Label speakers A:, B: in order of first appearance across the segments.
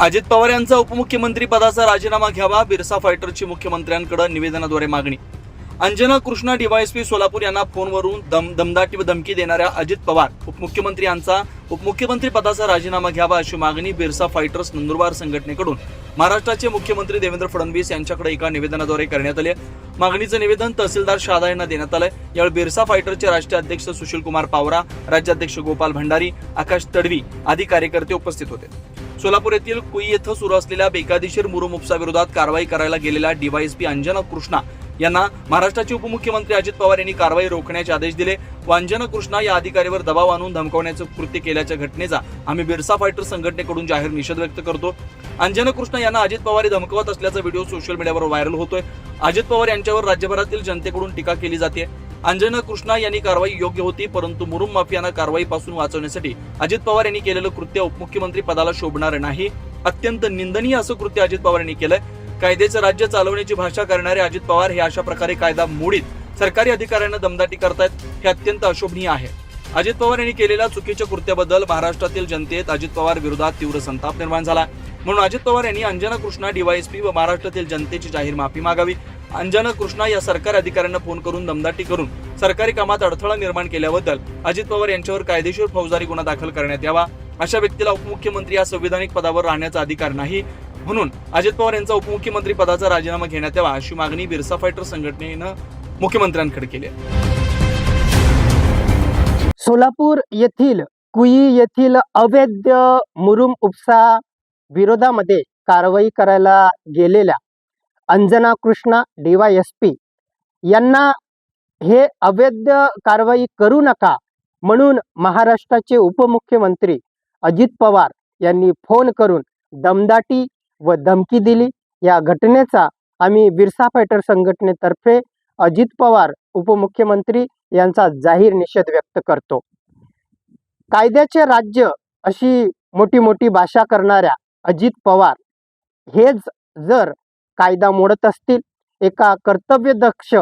A: अजित पवार यांचा उपमुख्यमंत्री पदाचा राजीनामा घ्यावा बिरसा फायटरची मुख्यमंत्र्यांकडे निवेदनाद्वारे मागणी. अंजना कृष्णा डीवायएसपी सोलापूर यांना फोनवरून दम दमदाटी व धमकी देणाऱ्या अजित पवार उपमुख्यमंत्री यांचा उपमुख्यमंत्री पदाचा राजीनामा घ्यावा अशी मागणी बिरसा फायटर्स नंदुरबार संघटनेकडून महाराष्ट्राचे मुख्यमंत्री देवेंद्र फडणवीस यांच्याकडे एका निवेदनाद्वारे करण्यात आले मागणीचं निवेदन तहसीलदार शहादा यांना देण्यात आलंय. यावेळी बिरसा फायटरचे राष्ट्रीय अध्यक्ष सुशील कुमार पावरा राज्याध्यक्ष गोपाल भंडारी आकाश तडवी आदी कार्यकर्ते उपस्थित होते. सोलापूर येथील कुई येथे सुरू असलेल्या बेकायदेशीर मुरुम उपसा विरोधात कारवाई करायला गेलेल्या डीवायएसपी अंजना कृष्णा यांना महाराष्ट्राचे उपमुख्यमंत्री अजित पवार यांनी कारवाई रोखण्याचे आदेश दिले. व अंजना कृष्णा या अधिकारीवर दबाव आणून धमकावण्याचं कृत्य केल्याच्या घटनेचा आम्ही बिरसा फायटर संघटनेकडून जाहीर निषेध व्यक्त करतो. अंजना कृष्णा यांना अजित पवार हे धमकवत असल्याचा व्हिडिओ सोशल मीडियावर व्हायरल होतोय. अजित पवार यांच्यावर राज्यभरातील जनतेकडून टीका केली जाते अंजना कृष्णा यांनी कारवाई योग्य होती परंतु मुरुम माफियांना कारवाईपासून वाचवण्यासाठी अजित पवार यांनी केलेलं कृत्य उपमुख्यमंत्री पदाला शोभणार नाही. अत्यंत निंदनीय असं कृत्य अजित पवार यांनी केलंय. कायद्याचं राज्य चालवण्याची भाषा करणारे अजित पवार हे अशा प्रकारे कायदा मोडीत सरकारी अधिकाऱ्यांना दमदाटी करतायत हे अत्यंत अशोभनीय आहे. अजित पवार यांनी केलेल्या चुकीच्या कृत्याबद्दल महाराष्ट्रातील जनतेत अजित पवार विरोधात तीव्र संताप निर्माण झाला. म्हणून अजित पवार यांनी अंजना कृष्णा डीवायएसपी व महाराष्ट्रातील जनतेची जाहीर माफी मागावी. अंजना कृष्णा या सरकारी अधिकाऱ्यांना फोन करून दमदाटी करून सरकारी कामात अडथळा निर्माण केल्याबद्दल अजित पवार यांच्यावर कायदेशीर फौजदारी गुन्हा दाखल करण्यात यावा. अशा व्यक्तीला उपमुख्यमंत्री या संविधानिक पदावर राहण्याचा अधिकार नाही म्हणून अजित पवार यांचा उपमुख्यमंत्री पदाचा राजीनामा घेण्यात यावा अशी मागणी बिरसा फायटर संघटनेनं मुख्यमंत्र्यांकडे केली आहे.
B: सोलापूर येथील कुई येथील अवैध मुरुम उपसा विरोधामध्ये कारवाई करायला गेलेल्या अंजना कृष्णा डीवायएसपी यांना हे अवैध कारवाई करू नका म्हणून महाराष्ट्राचे उपमुख्यमंत्री अजित पवार यांनी फोन करून दमदाटी व धमकी दिली. या घटनेचा आम्ही बिरसा फायटर संघटनेतर्फे अजित पवार उपमुख्यमंत्री यांचा जाहीर निषेध व्यक्त करतो. कायद्याचे राज्य अशी मोठी मोठी भाषा करणाऱ्या अजित पवार हेच जर कायदा मोडत असतील. एका कर्तव्यदक्ष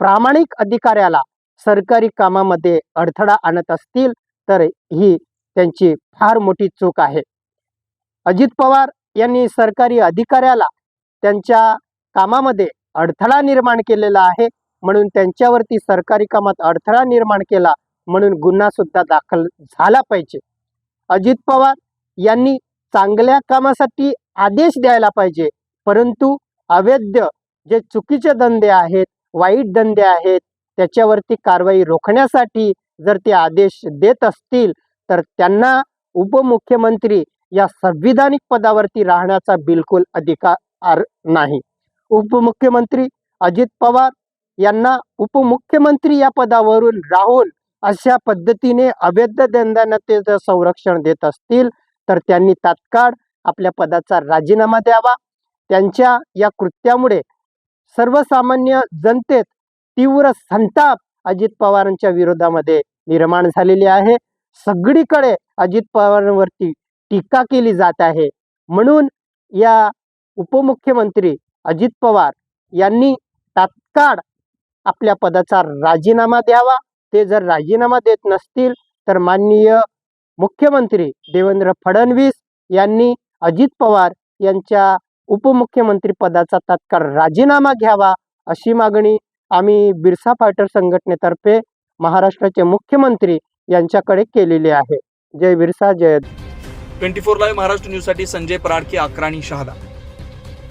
B: प्रामाणिक अधिकाऱ्याला सरकारी कामामध्ये अडथळा आणत असतील तर ही त्यांची फार मोठी चूक आहे. अजित पवार यांनी सरकारी अधिकाऱ्याला त्यांच्या कामामध्ये अडथळा निर्माण केलेला आहे म्हणून त्यांच्यावरती सरकारी कामात अडथळा निर्माण केला म्हणून गुन्हा सुद्धा दाखल झाला पाहिजे. अजित पवार यांनी चांगल्या कामासाठी आदेश द्यायला पाहिजे परंतु अवैध जे चुकीचे धंदे आहेत वाईट धंदे आहेत त्याच्यावरती कारवाई रोखण्यासाठी जर ते आदेश देत असतील तर त्यांना उपमुख्यमंत्री या संविधानिक पदावरती राहण्याचा बिलकुल अधिकार नाही. उपमुख्यमंत्री अजित पवार यांना उपमुख्यमंत्री या पदावरून राहून अशा पद्धतीने अवैध धंद्यांना ते जर संरक्षण देत असतील तर त्यांनी तात्काळ आपल्या पदाचा राजीनामा द्यावा. त्यांच्या या कृत्यामुळे सर्वसामान्य जनतेत तीव्र संताप अजित पवारांच्या विरोधामध्ये निर्माण झालेली आहे. सगळीकडे अजित पवारांवरती टीका केली जात आहे. म्हणून या उपमुख्यमंत्री अजित पवार यांनी तात्काळ आपल्या पदाचा राजीनामा द्यावा. ते जर राजीनामा देत नसतील तर माननीय मुख्यमंत्री देवेंद्र फडणवीस यांनी अजित पवार यांच्या उपमुख्यमंत्री पदाचा तात्काळ राजीनामा घ्यावा अशी मागणी आम्ही बिरसा फायटर संघटनेतर्फे महाराष्ट्राचे मुख्यमंत्री यांच्याकडे केलेली आहे. जय बिरसा जय
A: ट्वेंटी फोर लाईव्ह महाराष्ट्र न्यूजसाठी संजय पराडके अक्राणी शहादा.